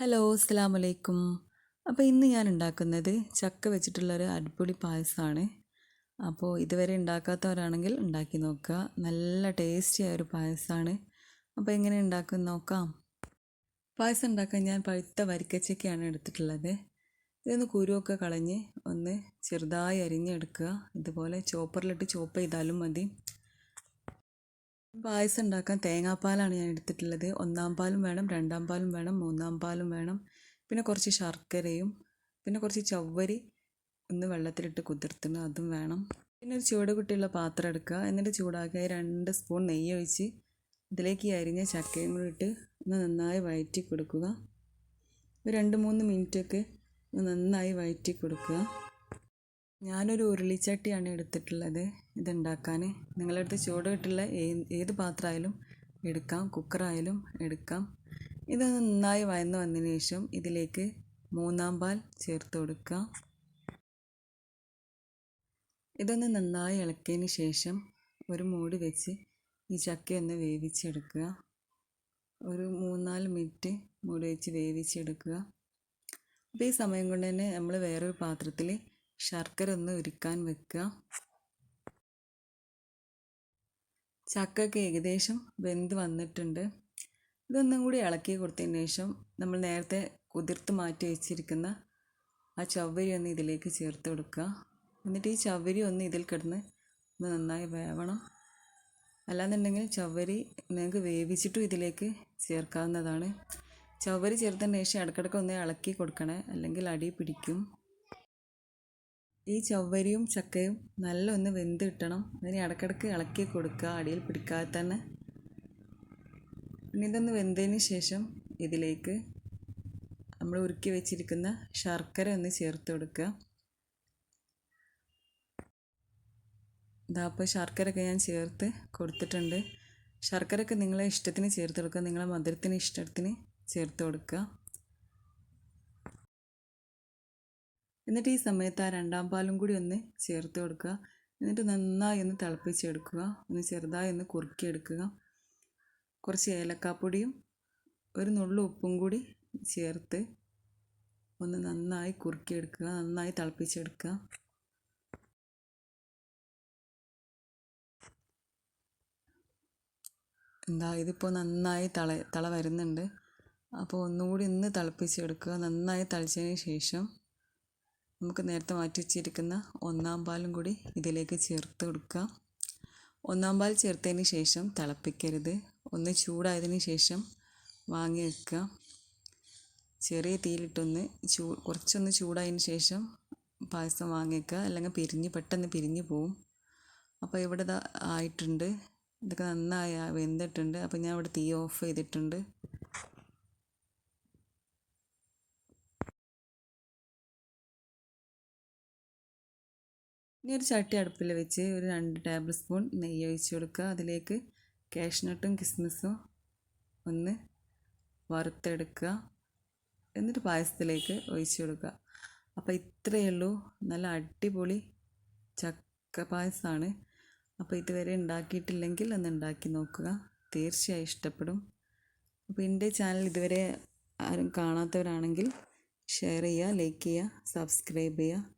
Hello അസ്സാം വലൈക്കും അപ്പോൾ ഇന്ന് ഞാൻ ഉണ്ടാക്കുന്നത് ചക്ക വെച്ചിട്ടുള്ളൊരു അടിപൊളി പായസമാണ് അപ്പോൾ ഇതുവരെ ഉണ്ടാക്കാത്തവരാണെങ്കിൽ ഉണ്ടാക്കി നോക്കുക. നല്ല ടേസ്റ്റിയായ ഒരു പായസമാണ് അപ്പോൾ എങ്ങനെ ഉണ്ടാക്കും നോക്കാം. പായസം ഉണ്ടാക്കാൻ ഞാൻ പഴുത്ത വരിക്കച്ചക്കയാണ് എടുത്തിട്ടുള്ളത്. ഇതൊന്ന് കുരുവൊക്കെ കളഞ്ഞ് ഒന്ന് ചെറുതായി അരിഞ്ഞെടുക്കുക. ഇതുപോലെ ചോപ്പറിലിട്ട് ചോപ്പ് ചെയ്താലും മതി. പായസം ഉണ്ടാക്കാൻ തേങ്ങാപ്പാലാണ് ഞാൻ എടുത്തിട്ടുള്ളത്. ഒന്നാം പാലും വേണം രണ്ടാം പാലും വേണം മൂന്നാം പാലും വേണം. പിന്നെ കുറച്ച് ശർക്കരയും പിന്നെ കുറച്ച് ചവ്വരി ഒന്ന് വെള്ളത്തിലിട്ട് കുതിർത്തണം അതും വേണം. പിന്നെ ഒരു ചൂട് കുട്ടിയുള്ള പാത്രം എടുക്കുക. എന്നിട്ട് ചൂടാക്കി രണ്ട് സ്പൂൺ നെയ്യ് ഒഴിച്ച് ഇതിലേക്ക് അരിഞ്ഞ ചക്കയും കൂടി ഇട്ട് ഒന്ന് നന്നായി വയറ്റി കൊടുക്കുക ഒരു രണ്ട് മൂന്ന് മിനിറ്റൊക്കെ നന്നായി വയറ്റി കൊടുക്കുക ഞാനൊരു ഉരുളിച്ചട്ടിയാണ് എടുത്തിട്ടുള്ളത് ഇതുണ്ടാക്കാൻ. നിങ്ങളുടെ അടുത്ത് ചൂട് കിട്ടുള്ള ഏത് പാത്രമായാലും എടുക്കാം കുക്കറായാലും എടുക്കാം. ഇത് നന്നായി വയന്ന് വന്നതിന് ശേഷം ഇതിലേക്ക് മൂന്നാം പാൽ ചേർത്ത് കൊടുക്കുക. ഇതൊന്ന് നന്നായി ഇളക്കിയതിന് ശേഷം ഒരു മൂടി വെച്ച് ഈ ചക്ക ഒന്ന് വേവിച്ചെടുക്കുക. ഒരു മൂന്നാൽ മിനിറ്റ് മൂടി വെച്ച് വേവിച്ചെടുക്കുക. അപ്പോൾ ഈ സമയം കൊണ്ട് തന്നെ നമ്മൾ വേറൊരു പാത്രത്തിൽ ശർക്കര ഒന്ന് ഉരുക്കാൻ വെക്കുക. ചക്കയൊക്കെ ഏകദേശം വെന്ത് വന്നിട്ടുണ്ട്. ഇതൊന്നും കൂടി ഇളക്കി കൊടുത്തതിന് ശേഷം നമ്മൾ നേരത്തെ കുതിർത്ത് മാറ്റി വെച്ചിരിക്കുന്ന ആ ചവ്വരി ഒന്ന് ഇതിലേക്ക് ചേർത്ത് കൊടുക്കുക. എന്നിട്ട് ഈ ചവ്വരി ഒന്ന് ഇതിൽ കിടന്ന് ഒന്ന് നന്നായി വേവണം. അല്ലാന്നുണ്ടെങ്കിൽ ചവ്വരി നിങ്ങൾക്ക് വേവിച്ചിട്ടും ഇതിലേക്ക് ചേർക്കാവുന്നതാണ്. ചവ്വരി ചേർത്തതിന് ശേഷം ഇടക്കിടക്ക് ഒന്ന് ഇളക്കി കൊടുക്കണേ. അല്ലെങ്കിൽ അടി പിടിക്കും. ഈ ചവ്വരിയും ചക്കയും നല്ല ഒന്ന് വെന്ത് കിട്ടണം അതിന് ഇടക്കിടക്ക് ഇളക്കി കൊടുക്കുക അടിയിൽ പിടിക്കാതെ തന്നെ. പിന്നെ ഇതൊന്ന് വെന്തതിന് ശേഷം ഇതിലേക്ക് നമ്മൾ ഉരുക്കി വെച്ചിരിക്കുന്ന ശർക്കര ഒന്ന് ചേർത്ത് കൊടുക്കുക. ഇതാ അപ്പോൾ ശർക്കരയൊക്കെ ഞാൻ ചേർത്ത് കൊടുത്തിട്ടുണ്ട്. ശർക്കരയൊക്കെ നിങ്ങളെ ഇഷ്ടത്തിന് ചേർത്ത് കൊടുക്കുക. നിങ്ങളെ മധുരത്തിന് ഇഷ്ടത്തിന് ചേർത്ത് കൊടുക്കുക. എന്നിട്ട് ഈ സമയത്ത് ആ രണ്ടാം പാലും കൂടി ഒന്ന് ചേർത്ത് കൊടുക്കുക. എന്നിട്ട് നന്നായി ഒന്ന് തിളപ്പിച്ചെടുക്കുക. ഒന്ന് ചെറുതായി ഒന്ന് കുറുക്കിയെടുക്കുക. കുറച്ച് ഏലക്കാപ്പൊടിയും ഒരു നുള്ളു ഉപ്പും കൂടി ചേർത്ത് ഒന്ന് നന്നായി കുറുക്കിയെടുക്കുക. നന്നായി തിളപ്പിച്ചെടുക്കുക. എന്താ ഇതിപ്പോൾ നന്നായി തള തള വരുന്നുണ്ട്. അപ്പോൾ ഒന്നുകൂടി ഒന്ന് തിളപ്പിച്ചെടുക്കുക. നന്നായി തളിച്ചതിന് ശേഷം നമുക്ക് നേരത്തെ മാറ്റി വെച്ചിരിക്കുന്ന ഒന്നാം പാലും കൂടി ഇതിലേക്ക് ചേർത്ത് കൊടുക്കുക. ഒന്നാം പാൽ ചേർത്തതിന് ശേഷം തിളപ്പിക്കരുത്. ഒന്ന് ചൂടായതിന് ശേഷം വാങ്ങി വെക്കുക. ചെറിയ തീയിലിട്ടൊന്ന് ചൂ കുറച്ചൊന്ന് ചൂടായതിന് ശേഷം പായസം വാങ്ങി വെക്കുക. അല്ലെങ്കിൽ പിരിഞ്ഞ് പെട്ടെന്ന് പിരിഞ്ഞ് പോവും. അപ്പോൾ ഇവിടെ ആയിട്ടുണ്ട്. ഇതൊക്കെ നന്നായി വെന്തിട്ടുണ്ട്. അപ്പോൾ ഞാൻ ഇവിടെ തീ ഓഫ് ചെയ്തിട്ടുണ്ട്. ഇനി ഒരു ചട്ടി അടുപ്പിൽ വെച്ച് ഒരു രണ്ട് ടേബിൾ സ്പൂൺ നെയ്യ് ഒഴിച്ച് കൊടുക്കുക. അതിലേക്ക് കാഷ്നട്ടും കിസ്മിസും ഒന്ന് വറുത്തെടുക്കുക. എന്നിട്ട് പായസത്തിലേക്ക് ഒഴിച്ച് കൊടുക്കുക. അപ്പോൾ ഇത്രയേ ഉള്ളൂ. നല്ല അടിപൊളി ചക്ക പായസമാണ്. അപ്പോൾ ഇതുവരെ ഉണ്ടാക്കിയിട്ടില്ലെങ്കിൽ ഒന്ന് ഉണ്ടാക്കി നോക്കുക. തീർച്ചയായും ഇഷ്ടപ്പെടും. അപ്പോൾ എന്റെ ചാനൽ ഇതുവരെ ആരും കാണാത്തവരാണെങ്കിൽ ഷെയർ ചെയ്യുക ലൈക്ക് ചെയ്യുക സബ്സ്ക്രൈബ് ചെയ്യുക.